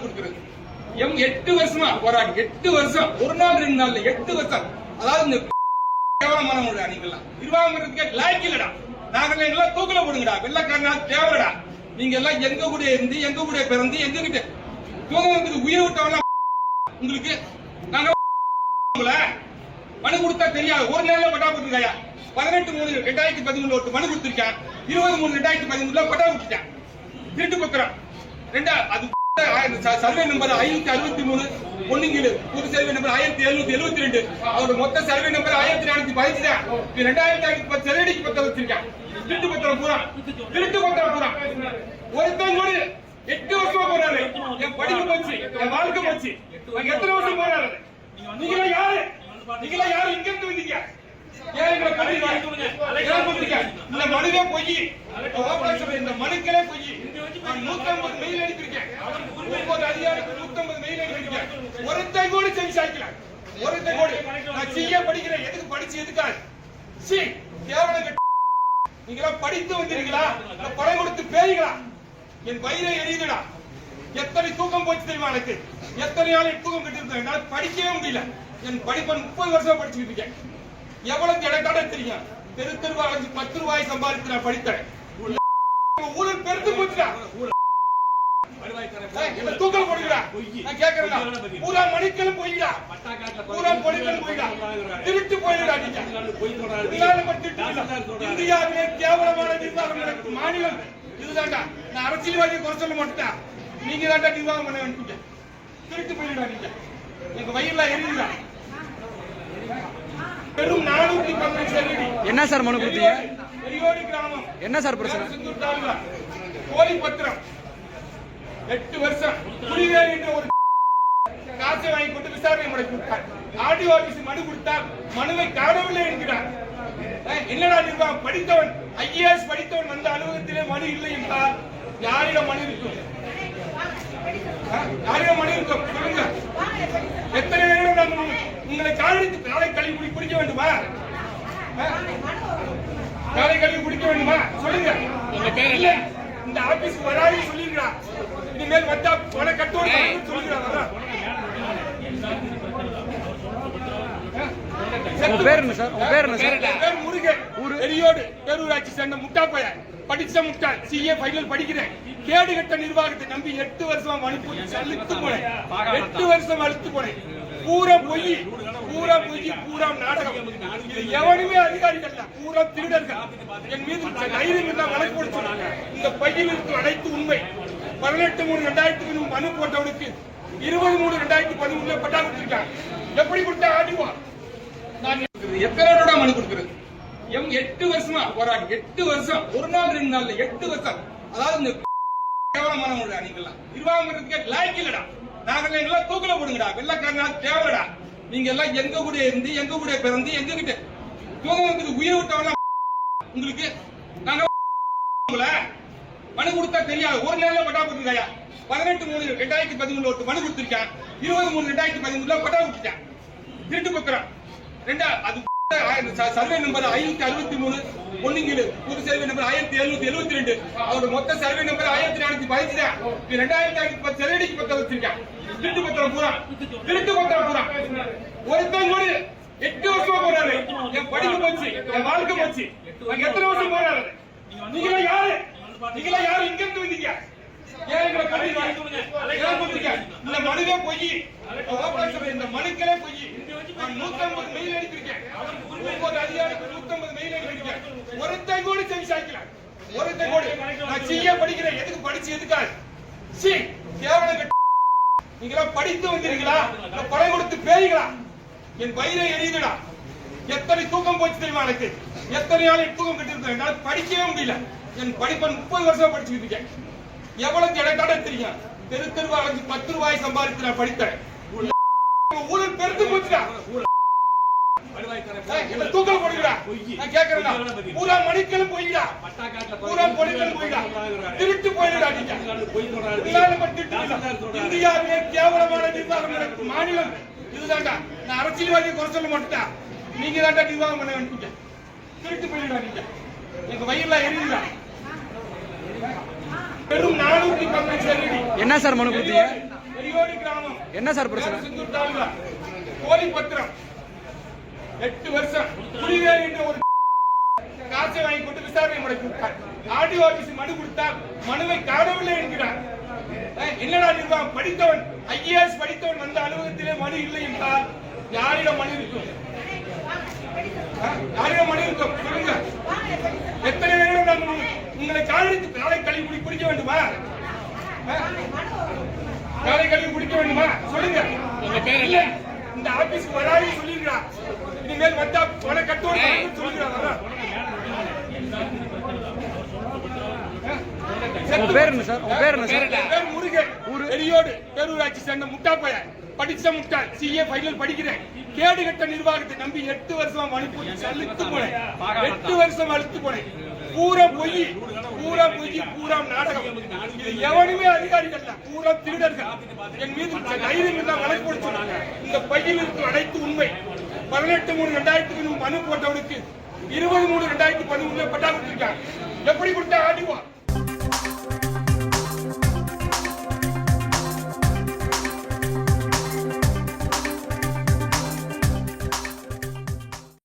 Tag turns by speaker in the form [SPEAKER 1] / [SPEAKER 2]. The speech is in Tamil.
[SPEAKER 1] மனு கொடுக்கிறது. எம் எட்டு வருஷமா போராடி எட்டு வருஷம் ஒரு நாள் ரெண்டு நாள்ல எட்டு வருஷம். அதாவது இந்த கேவலமானவங்களா நீங்கெல்லாம் நிர்வாகங்கிறதுக்கே லாய்க்கு இல்லடா. நாங்கள் எல்லாம் தூக்கல போடுங்கடா. வெள்ளக்காரனா தேவைடா நீங்க எல்லாம் எங்க கூட இருந்து எங்க கூட பிறந்து எங்க கிட்ட தூங்குறதுக்கு உயிர் விட்டவெல்லாம் உங்களுக்கு நாங்க மனு கொடுத்தா தெரியாது. ஒரு நேரம் பட்டா கொடுத்துருக்காயா? பதினெட்டு மூணு ரெண்டாயிரத்தி பதிமூணுல ஒரு மனு கொடுத்திருக்கேன். இருபது மூணு ரெண்டாயிரத்தி பதிமூணுல பட்டா விட்டுட்டேன் திருட்டு பத்திரம். ரெண்டா அது சர்வே நம்பர் ஐநூத்தி அறுபத்தி மூணு பொண்ணுங்கீழு புது சர்வே நம்பர் ஆயிரத்தி எழுநூத்தி எழுபத்தி ரெண்டு. அவரோட மொத்த சர்வே நம்பர் ஆயிரத்தி நானூத்தி பதினஞ்சு தான். ரெண்டாயிரத்தி ஐநூத்தி பத்து செலவடிக்கு பத்த வச்சிருக்கேன். திருட்டு பத்திரம் பூரா. திருட்டு பத்திரம் பூரா. ஒருத்தன் கூட எட்டு வருஷமா போறாரு. என் படிப்பு போச்சு என் வாழ்க்கை போச்சு. எத்தனை வருஷம் போறாரு? நீங்களா யாரு? நீங்களா யாரு? இங்க இருந்து வந்தீங்க. இந்த மனுவே போய் இந்த மனுக்களே போய் நூத்தி ஐம்பது மெயில் அனுப்பியிருக்கேன் ஒவ்வொரு அதிகாரிக்கும் நூத்தம்பது மெயில் ஒருத்தன் கூட செவி சாய்க்கல ஒருத்தன் கூட. நான் சிஏ படிக்கிறேன். எதுக்கு படிச்சு எதுக்காக? சி கேவலம் நீங்களா படித்து வந்தீங்களா பணம் கொடுத்து பேய்களா என் வயிறை எரியுதுடா. எத்தனை தூக்கம் போச்சு தெரியுமா எனக்கு? எத்தனை நாள் தூக்கம் கட்டி இருந்தேன் என்னால படிக்கவே முடியல. என் படிப்பை முப்பது வருஷம் படிச்சுக்கிட்டு இருக்கேன். எவ்வளவு எனக்கான தெரியும்? தெரு தெருவா அலைஞ்சு பத்து ரூபாய் சம்பாதித்து நான் படித்தேன். ஊழல் பெருத்து போச்சுடா. தூக்கல் போடுகிறா? நான் கேக்குறேன் பூரா மணிக்கலும் போயிடா பூரா மணிக்கலும் போயிடா திருட்டு போயிடா நீங்க. இந்தியாவிலே கேவலமான நிர்வாகம் மாநிலம். இதுதான்டா. நான் அரசியல்வாதியை குறை சொல்ல மாட்டேன் நீங்க தான்டா நிர்வாகம் பண்ண வேண்டிய திருட்டு போயிடா நீங்க எங்க வயிறுல எரியுதா பெரும் நானூத்தி பதினஞ்சு
[SPEAKER 2] என்ன சார் மனு கொடுத்தீங்க?
[SPEAKER 1] பெரியோடி கிராமம்.
[SPEAKER 2] என்ன சார் பிரச்சனை?
[SPEAKER 1] கோழி பத்திரம் எட்டு வருஷம் குடிவேறு என்ற ஒரு காசை வாங்கி கொண்டு விசாரணை முறைக்கு விட்டார். ஆர்டிஓ ஆபீஸ் மனு கொடுத்தார். மனுவை காணவில்லை என்கிறார். என்னடா நிர்வாகம் படித்தவன் ஐஏஎஸ் படித்தவன் வந்த அலுவலகத்திலே மனு இல்லை என்றால் யாரிடம் மனு இருக்கும்? யாரிடம் மனு இருக்கும்? சொல்லுங்க. எத்தனை நேரம் நான் உங்க- உங்களை காலடித்து காலை கழுவி குடி குடிக்க வேண்டுமா? காலை கழுவி குடிக்க வேண்டுமா? சொல்லுங்க. இந்த ஆபீஸ் வராது சொல்லிருக்கா இனிமேல் வந்தா பண கட்டோடு சொல்லிருக்கா வரா
[SPEAKER 2] உங்க பேர் என்ன சார்? உங்க பேர் என்ன சார்?
[SPEAKER 1] என் பேர் முருகன். பெரியோடு பேரூராட்சி சேர்ந்த முட்டா பையன் படிச்ச முட்டாள். சிஏ ஃபைனல் படிக்கிறேன். கேடு கட்ட நிர்வாகத்தை நம்பி எட்டு வருஷம் அனுப்பி அழுத்து போனேன். எட்டு வருஷம் அழுத்து போனேன். பூரா பொய். பூரா பொய் பூரா நாடகம். இது எவனுமே அதிகாரிகள் பூரா திருடர்கள். என் மீது தைரியம் இருந்தா வழக்கு சொன்னாங்க இந்த பையில் இருக்கும் அனைத்து உண்மை. பதினெட்டு மூணு ரெண்டாயிரத்துக்கு மனு போட்டவனுக்கு இருபது மூணு ரெண்டாயிரத்தி பதிமூணுல பட்டா கொடுத்துருக்காங்க. எப்படி கொடுத்தா ஆடிவா நான் எத்தனை ரூபா மனு கொடுக்கறது? எம் எட்டு வருஷமா போராடி எட்டு வருஷம் ஒரு நாள் ரெண்டு நாள்ல எட்டு வருஷம். அதாவது இந்த கேவலமானவங்களா நீங்களாம் நிர்வாகம் பண்றதுக்கே லாய்க்கு இல்லடா. நாங்கள் எங்கெல்லாம் தூக்கல போடுங்கடா. வெள்ளக்காரனா தேவைடா. நீங்க எல்லாம் எங்க கூட இருந்து எங்க கூட பிறந்து எங்க கிட்ட தூங்குறதுக்கு உயிர் விட்டவங்க உங்களுக்கு நாங்க உங்களை மனு கொடுத்தா தெரியாது. ஒரு நேரம் பட்டா கொடுத்துருக்காயா? பதினெட்டு மூணு ரெண்டாயிரத்தி பதிமூணுல ஒரு மனு கொடுத்துருக்கேன். இருபது மூணு ரெண்டாயிரத்தி பதிமூணுல பட்டா கொடுத்துட்டேன். திருட்டு பக்கம் ரெண்டா அது சர்வே நம்பர் ஐநூத்தி அறுபத்தி மூணு பொண்ணுங்கீழு புது சர்வே நம்பர் ஆயிரத்தி எழுநூத்தி எழுபத்தி ரெண்டு அவரோட மொத்த சர்வே நம்பர் ஆயிரத்தி நானூத்தி பதினஞ்சு தான். ரெண்டாயிரத்தி ஐநூத்தி பத்து செலவடிக்கு பத்திரம் வச்சிருக்கேன். திருட்டு பத்திரம் பூரா. திருட்டு பத்திரம் பூரா. ஒருத்தன் கூட எட்டு வருஷமா போறாரு. என் படிப்பு போச்சு என் வாழ்க்கை போச்சு. எத்தனை வருஷம் போறாரு? நீங்க யாரு? நீங்களா யாரு இங்க இருந்து வந்தீங்க? இந்த மனுவே பொய். இந்த மனுக்களே பொய். நூத்தம்பது மெயில் அனுப்பியிருக்கேன். ஒவ்வொரு நூத்தம்பது மெயில் அனுப்பியிருக்கேன். ஒருத்தன் கூட செவி சாய்க்கல ஒருத்தன் கூட. நான் சிஏ படிக்கிறேன். எதுக்கு படிச்சு எதுக்காக? சி கேவலம் நீங்களா படித்து வந்தீங்களா இல்ல பணம் கொடுத்து பேய்களா? என் வயிறை எரியுதுடா. எத்தனை தூக்கம் போச்சு தெரியுமா எனக்கு? எத்தனை நாள் என் தூக்கம் கட்டி இருந்தேன் என்னால படிக்கவே முடியல. என் படிப்பை முப்பது வருஷம் படிச்சுக்கிட்டு இருக்கேன். எவ்வளவு எனக்கான தெரியும். தெரு தெருவா அலைஞ்சு பத்து ரூபாய் சம்பாதித்து நான் படித்தேன். ஊழல் பெருத்து போச்சுடா. தூக்கல் போடுகிறா நான் கேக்குறேன் பூரா மணிக்கலும் போயிடா. பூரா மணிக்கலும் போயிடா. திருட்டு போயிடா நீங்க. இந்தியாவிலே கேவலமான நிர்வாகம் நடக்கும் மாநிலம். இதுதான்டா. நான் அரசியல்வாதியை குறை சொல்ல மாட்டேன் நீங்க தான்டா நிர்வாகம் பண்ண வேண்டிய திருட்டு போயிடா நீங்க. எங்க வயிறுல எரியுதா பெரும் நானூத்தி பதினஞ்சு செல்லடி.
[SPEAKER 2] என்ன சார் மனு கொடுத்தீங்க?
[SPEAKER 1] எரியோடு கிராமம்.
[SPEAKER 2] என்ன சார் பிரச்சனை?
[SPEAKER 1] சிந்தூர் தாலுகா. போலி பத்திரம் எட்டு வருஷம். புலிவேல் என்ற ஒரு காசை வாங்கி கொண்டு விசாரணை முறைக்கு விட்டார். ஆர்டிஓ ஆபீஸ் மனு கொடுத்தால் மனுவை காணவில்லை என்கிறார். என்னடா நிர்வாகம்? படித்தவன் ஐஏஎஸ் படித்தவன் வந்த அலுவலகத்திலே மனு இல்லை என்றால் யாரிடம் மனு இருக்கும்? யாரிடம் மனு இருக்கும் சொல்லுங்க. எத்தனை நேரம் நான் உங்க- உங்களை காலடித்து காலை கழுவி குடி குடிக்க வேண்டுமா காலை கழுவி குடிக்க வேண்டுமா? சொல்லுங்க. உங்க பேர் இல்ல இந்த ஆபீஸ்க்கு வராது சொல்லிருக்கா. இனிமேல் வந்தா உன கட்டோடு சொல்லிருக்கா.
[SPEAKER 2] உங்க பேர் என்ன சார்? உங்க பேர் என்ன சார்?
[SPEAKER 1] என் பேர் முருகன்.
[SPEAKER 2] ஊரு?
[SPEAKER 1] பெரியோடு பேரூராட்சி சேர்ந்த முட்டா பையன் படிச்ச முட்டாள் சிஏ ஃபைனல் படிக்கிறேன். கேடு கட்ட நிர்வாகத்தை நம்பி எட்டு வருஷம் போனேன். எட்டு வருஷம் அழுத்து போனேன். பூரா பொய். பூரா பொய் பூரா நாடகம். இது எவனுமே அதிகாரிகள் பூரா திருடர்கள். என் மீது தைரியம் இருந்தா வழக்கு போடுச்சு இந்த பையில் இருக்கும் அனைத்து உண்மை. பதினெட்டு மூணு ரெண்டாயிரத்துக்கு மனு போட்டவனுக்கு இருபது மூணு ரெண்டாயிரத்தி பதிமூணுல பட்டா கொடுத்திருக்காங்க. எப்படி கொடுத்தா ஆடிவா